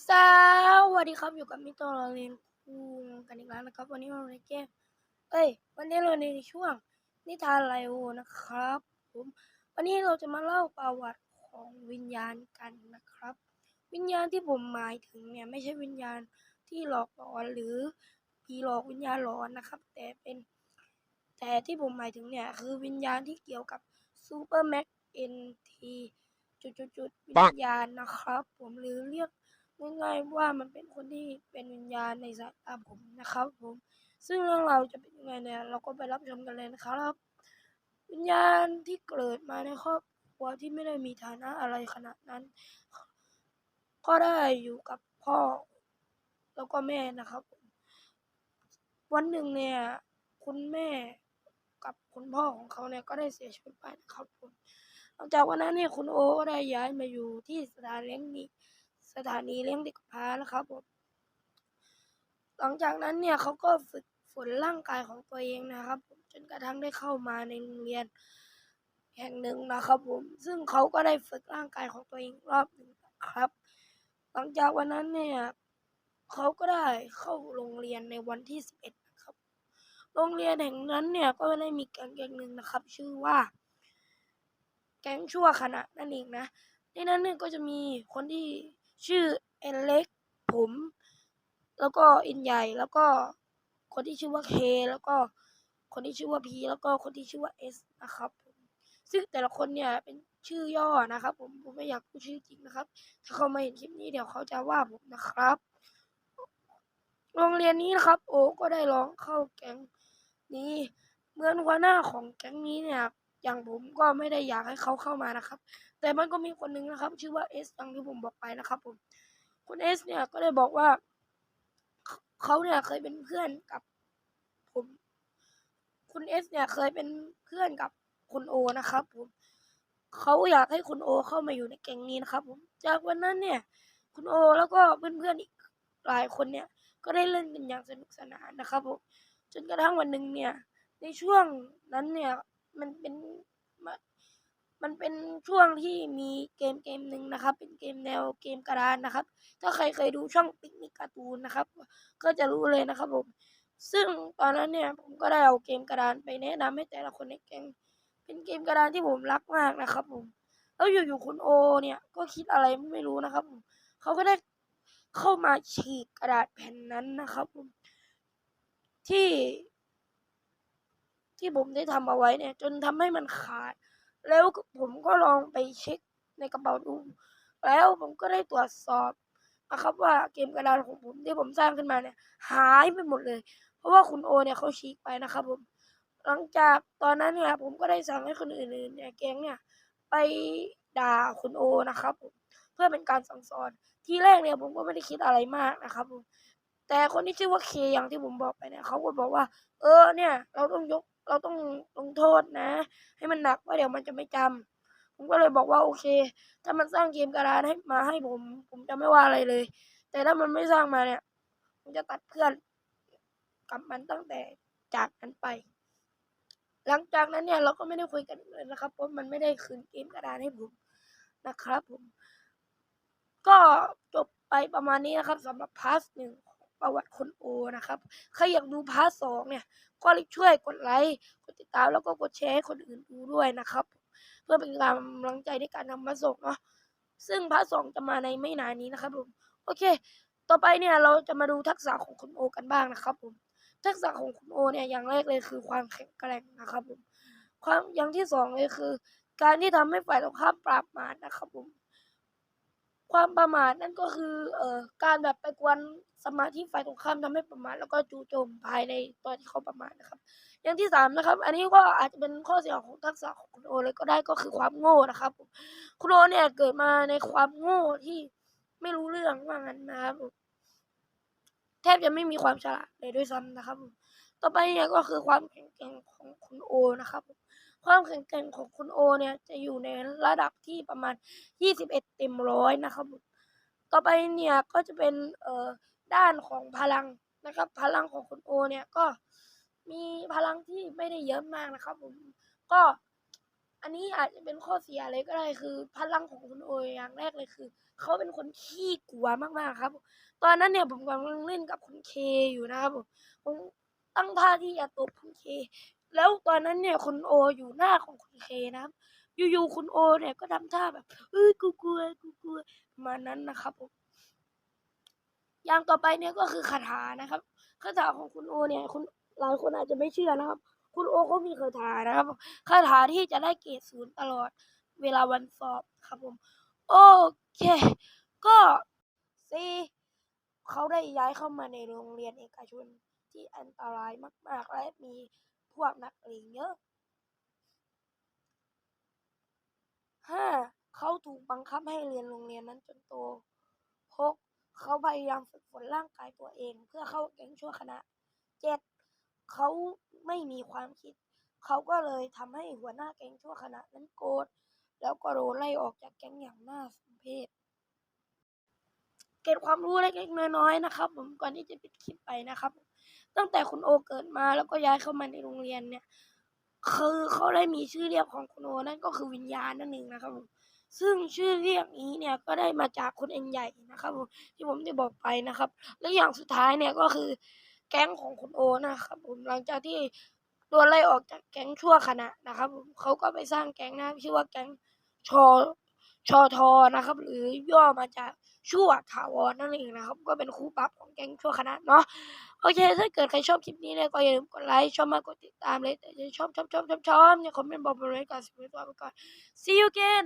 สวัสดีครับอยู่กับมิสเตอร์ลอเรนคูกันอีกแล้วนะครับ วันนี้เราในเกมเอ้ย วันนี้เราในช่วงนิทานไลโอนะครับผมวันนี้เราจะมาเล่าประวัติของวิญญาณกันนะครับ วิญญาณที่ผมหมายถึงเนี่ยไม่ใช่วิญญาณที่หลอกหลอนหรือผีหลอกวิญญาณหลอนนะครับ แต่เป็นแต่ที่ผมหมายถึงเนี่ยคือวิญญาณที่เกี่ยวกับซูเปอร์แม็กเอ็นทีจุดๆวิญญาณนะครับ ผมหรือเรียก ง่ายๆว่ามันเป็นคนที่เป็นวิญญาณในสายตาผมนะครับ ผม ซึ่งเรื่องราวจะเป็นยังไงเนี่ย เราก็ไปรับชมกันเลยนะครับ วิญญาณที่เกิดมาในครอบครัวที่ไม่ได้มีฐานะอะไรขนาดนั้น ก็ได้อยู่กับพ่อ แล้วก็แม่นะครับผมวันหนึ่งเนี่ย คุณแม่กับคุณพ่อของเขาเนี่ยก็ได้เสียชีวิตไปนะครับผมหลังจากวันนั้นเนี่ยคุณโอก็ได้ย้ายมาอยู่ที่สถานเลี้ยงนี้ สถานีเลี้ยงเด็กพร้านะครับผมหลังจากนั้นเนี่ยเขาก็ฝึกฝนร่างกายของตัวเองนะครับผมจนกระทั่งได้เข้ามาในโรงเรียนแห่งหนึ่งนะครับผมซึ่งเขาก็ได้ฝึกร่างกายของตัวเองรอบหนึ่งครับ หลังจากวันนั้นเนี่ยเขาก็ได้เข้าโรงเรียนในวันที่สิบเอ็ดนะครับ โรงเรียนแห่งนั้นเนี่ยก็ได้มีแก๊งแก๊งหนึ่งนะครับ ชื่อว่า แก๊งชั่วขณะนั่นเองนะในนั้นเนี่ยก็จะมีคนที่ ชื่อเอ็นเล็กผม แล้วก็อินใหญ่แล้วก็คนที่ชื่อว่าเคแล้วก็คนที่ชื่อว่าพีแล้วก็คนที่ชื่อว่าเอสนะครับผมซึ่งแต่ละคนเนี่ยเป็นชื่อย่อนะครับ ผมผมไม่อยากพูดชื่อจริงนะครับ ถ้าเขามาเห็นคลิปนี้เดี๋ยวเขาจะว่าผมนะครับ โรงเรียนนี้นะครับ โอก็ได้ร้องเข้าแก๊งนี้เหมือนหัวหน้าของแก๊งนี้เนี่ย อย่างผมก็ไม่ได้อยากให้เขาเข้ามานะครับ แต่มันก็มีคนหนึ่งนะครับ ชื่อว่าเอสอย่างที่ผมบอกไปนะครับ ผมคุณเอสเนี่ยก็ได้บอกว่าเขาเขาเนี่ยเคยเป็นเพื่อนกับผม คุณเอสเนี่ยเคยเป็นเพื่อนกับคุณโอนะครับผมเขาอยากให้คุณโอเข้ามาอยู่ในแก๊งนี้นะครับ ผม จากวันนั้นเนี่ย คุณโอแล้วก็เพื่อนๆอีกหลายคนเนี่ย ก็ได้เล่นกันอย่างสนุกสนานนะครับผมจนกระทั่งวันหนึ่งเนี่ย ในช่วงนั้นเนี่ย มันเป็นมันมันเป็นช่วงที่มีเกมเกมหนึ่งนะครับ เป็นเกมแนวเกมกระดานนะครับ ถ้าใครเคยดูช่องปิกนิกการ์ตูนนะครับ ก็จะรู้เลยนะครับผม ซึ่งตอนนั้นเนี่ยผมก็ได้เอาเกมกระดานไปแนะนำให้แต่ละคนในแก๊งเป็นเกมกระดานที่ผมรักมากนะครับผม แล้วอยู่ๆคุณโอเนี่ยก็คิดอะไรไม่รู้นะครับผมเขาก็ได้เข้ามาฉีกกระดาษแผ่นนั้นนะครับผมที่ ที่ผมได้ทำเอาไว้เนี่ย จนทำให้มันขาด แล้วผมก็ลองไปเช็คในกระเป๋าดู แล้วผมก็ได้ตรวจสอบนะครับว่าเกมกระดานของผมที่ผมสร้างขึ้นมาเนี่ย หายไปหมดเลย เพราะว่าคุณโอเนี่ยเขาฉีกไปนะครับผม หลังจากตอนนั้นเนี่ยผมก็ได้สั่งให้คนอื่นๆเนี่ยแก๊งเนี่ยไปด่าคุณโอนะครับผมเพื่อเป็นการสั่งสอน ทีแรกเนี่ยผมก็ไม่ได้คิดอะไรมากนะครับผม แต่คนที่ชื่อว่าเคอย่างที่ผมบอกไปเนี่ยเขาก็บอกว่า เออเนี่ย เราต้องยกเราต้องลงโทษนะ ให้มันหนักว่าเดี๋ยวมันจะไม่จำผมก็เลยบอกว่าโอเค ถ้ามันสร้างเกมกระดานให้มาให้ผม ผมจะไม่ว่าอะไรเลย แต่ถ้ามันไม่สร้างมาเนี่ยผมจะตัดเพื่อนกับมันตั้งแต่จากนั้นไป หลังจากนั้นเนี่ยเราก็ไม่ได้คุยกันเลยนะครับเพราะมันไม่ได้คืนเกมกระดานให้ผมนะครับผม ก็จบไปประมาณนี้นะครับสำหรับพาร์ทหนึ่ง ประวัติคนโอนะครับ ใครอยากดูพาร์ทสองเนี่ย ก็ช่วยกดไลค์กดติดตามแล้วก็กดแชร์ให้คนอื่นดูด้วยนะครับ เพื่อเป็นกำลังใจในการทำมาส่งเนาะซึ่งพาร์ทสองจะมาในไม่นานนี้นะครับผมโอเค ต่อไปเนี่ยเราจะมาดูทักษะของคุณโอกันบ้างนะครับผมทักษะของคุณโอเนี่ยอย่างแรกเลยคือความแข็งแกร่งนะครับผมความอย่างที่สองเลยคือ การที่ทำให้ฝ่ายตรงข้ามปราบมารนะครับผม ความประมาทนั่นก็คือเอ่อการแบบไปกวนสมาธิฝ่ายตรงข้ามทำให้ประมาทแล้วก็จู่โจมภายในตอนที่เขาประมาทนะครับ อย่างที่สามนะครับ อันนี้ก็อาจจะเป็นข้อเสียของทักษะของคุณโอเลยก็ได้ก็คือความโง่นะครับ คุณโอเนี่ยเกิดมาในความโง่ที่ไม่รู้เรื่องว่างั้นนะครับแทบจะไม่มีความฉลาดเลยด้วยซ้ำนะครับ ต่อไปเนี่ยก็คือความแข็งแกร่งของคุณโอนะครับ ความแข็งแกร่งของคุณโอเนี่ยจะอยู่ในระดับที่ประมาณ 21 เต็มร้อยนะครับผมต่อไปเนี่ยก็จะเป็นเอ่อด้านของพลังนะครับ พลังของคุณโอเนี่ยก็มีพลังที่ไม่ได้เยอะมากนะครับผมก็อันนี้อาจจะเป็นข้อเสียเลยก็ได้คือพลังของคุณโออย่างแรกเลยคือ เขาเป็นคนขี้กลัวมากๆครับ ตอนนั้นเนี่ยผมกำลังเล่นกับคุณเคอยู่นะครับผมผมตั้งท่าที่จะตบคุณเค แล้วตอนนั้นเนี่ยคุณโออยู่หน้าของคุณเคนะครับ อยู่ๆคุณโอ เนี่ยก็ทำท่าแบบเอ้ยกูกลัวกูกลัวมานั้นนะครับผมอย่างต่อไปเนี่ยก็คือคาถานะครับคาถาของคุณโอเนี่ยคุณหลายคนอาจจะไม่เชื่อนะครับ คุณโอเขามีคาถานะครับคาถาที่จะได้เกรดศูนย์ตลอดเวลาวันสอบครับผม โอเค ก็ซีเขาได้ย้ายเข้ามาในโรงเรียนเอกชนที่อันตรายมาก ๆ และมี พวกนักเลงเยอะห้าเขาถูกบังคับให้เรียนโรงเรียนนั้นจนโตหกเขาพยายามฝึกฝนร่างกายตัวเอง เพื่อเข้าแก๊งชั่วคณะเจ็ดเขาไม่มีความคิด เขาก็เลยทำให้หัวหน้าแก๊งชั่วคณะนั้นโกรธแล้วก็โดนไล่ออกจากแก๊งอย่างน่าสมเพชเก็บความรู้เล็กๆน้อยๆนะครับ ผมก่อนที่จะปิดคลิปไปนะครับ ตั้งแต่คุณโอเกิดมาแล้วก็ย้ายเข้ามาในโรงเรียนเนี่ย คือเขาได้มีชื่อเรียกของคุณโอนั่นก็คือวิญญาณนั่นเองนะครับผมซึ่งชื่อเรียกนี้เนี่ยก็ได้มาจากคุณเอ็นใหญ่นะครับผมที่ผมได้บอกไปนะครับ และอย่างสุดท้ายเนี่ยก็คือแก๊งของคุณโอนะครับผมหลังจากที่โดนไล่ออกจากแก๊งชั่วคณะนะครับผมเขาก็ไปสร้างแก๊งนะชื่อว่าแก๊งชอชอทอนะครับ หรือย่อมาจาก ชั่วถาวรนั่นเองนะครับ ก็เป็นครูปรับของแก๊งชั่วคณะเนาะโอเค ถ้าเกิดใครชอบคลิปนี้เนี่ยก็อย่าลืมกดไลค์ชอบมากกดติดตามเลยแต่จะชอบชอบชอบชอบชอบอย่าคอมเมนต์บอกบริเลยก่อนสิบวิตัวไปก่อน see you again